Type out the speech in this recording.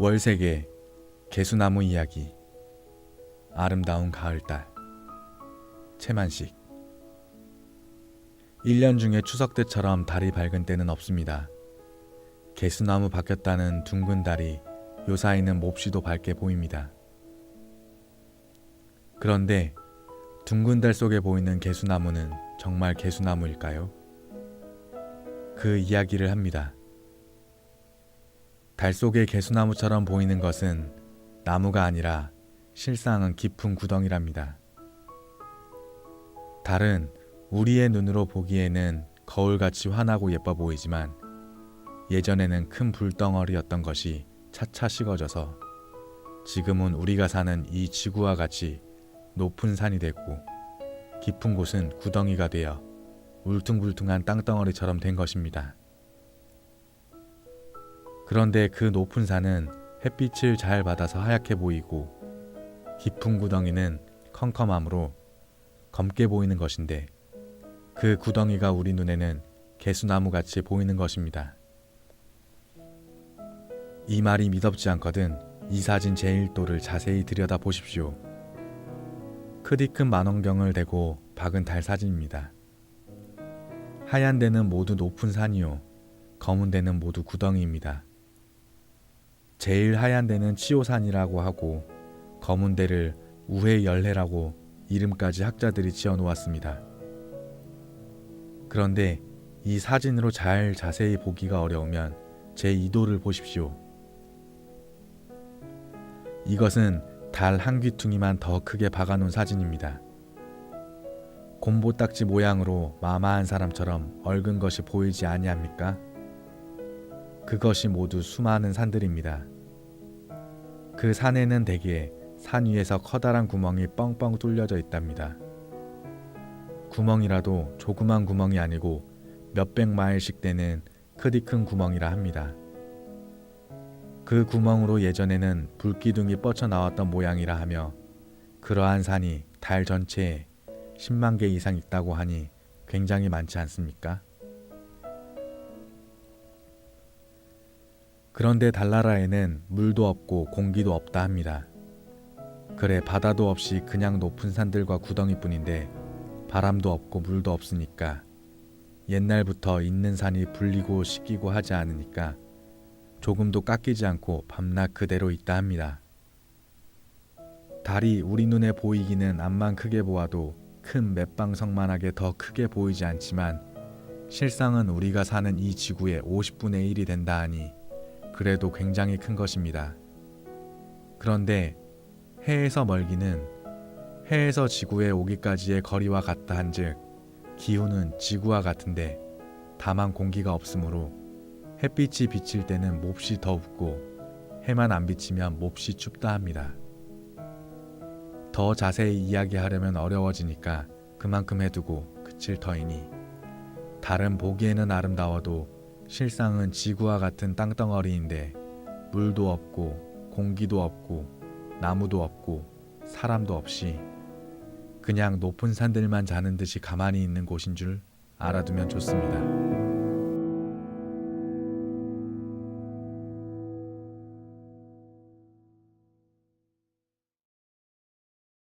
월세계 개수나무 이야기 아름다운 가을달 채만식 1년 중에 추석 때처럼 달이 밝은 때는 없습니다. 개수나무 바뀌었다는 둥근 달이 요사이는 몹시도 밝게 보입니다. 그런데 둥근 달 속에 보이는 개수나무는 정말 개수나무일까요? 그 이야기를 합니다. 달 속의 개수나무처럼 보이는 것은 나무가 아니라 실상은 깊은 구덩이랍니다. 달은 우리의 눈으로 보기에는 거울같이 환하고 예뻐 보이지만 예전에는 큰 불덩어리였던 것이 차차 식어져서 지금은 우리가 사는 이 지구와 같이 높은 산이 됐고 깊은 곳은 구덩이가 되어 울퉁불퉁한 땅덩어리처럼 된 것입니다. 그런데 그 높은 산은 햇빛을 잘 받아서 하얗게 보이고 깊은 구덩이는 컴컴함으로 검게 보이는 것인데 그 구덩이가 우리 눈에는 개수나무 같이 보이는 것입니다. 이 말이 미덥지 않거든 이 사진 제1도를 자세히 들여다 보십시오. 크디 큰 만원경을 대고 박은 달 사진입니다. 하얀 데는 모두 높은 산이요. 검은 데는 모두 구덩이입니다. 제일 하얀 데는 치오산이라고 하고 검은 데를 우회 열해라고 이름까지 학자들이 지어 놓았습니다. 그런데 이 사진으로 잘 자세히 보기가 어려우면 제 2도를 보십시오. 이것은 달 한 귀퉁이만 더 크게 박아놓은 사진입니다. 곰보딱지 모양으로 마마한 사람처럼 얽은 것이 보이지 아니합니까? 그것이 모두 수많은 산들입니다. 그 산에는 대개 산 위에서 커다란 구멍이 뻥뻥 뚫려져 있답니다. 구멍이라도 조그만 구멍이 아니고 몇백 마일씩 되는 크디 큰 구멍이라 합니다. 그 구멍으로 예전에는 불기둥이 뻗쳐 나왔던 모양이라 하며 그러한 산이 달 전체에 10만 개 이상 있다고 하니 굉장히 많지 않습니까? 그런데 달나라에는 물도 없고 공기도 없다 합니다. 그래 바다도 없이 그냥 높은 산들과 구덩이뿐인데 바람도 없고 물도 없으니까 옛날부터 있는 산이 불리고 씻기고 하지 않으니까 조금도 깎이지 않고 밤낮 그대로 있다 합니다. 달이 우리 눈에 보이기는 암만 크게 보아도 큰 맷방석만하게 더 크게 보이지 않지만 실상은 우리가 사는 이 지구의 50분의 1이 된다 하니 그래도 굉장히 큰 것입니다. 그런데 해에서 멀기는 해에서 지구에 오기까지의 거리와 같다 한즉 기후는 지구와 같은데 다만 공기가 없으므로 햇빛이 비칠 때는 몹시 덥고 해만 안 비치면 몹시 춥다 합니다. 더 자세히 이야기하려면 어려워지니까 그만큼 해두고 그칠 터이니 달은 보기에는 아름다워도 실상은 지구와 같은 땅덩어리인데 물도 없고 공기도 없고 나무도 없고 사람도 없이 그냥 높은 산들만 자는 듯이 가만히 있는 곳인 줄 알아두면 좋습니다.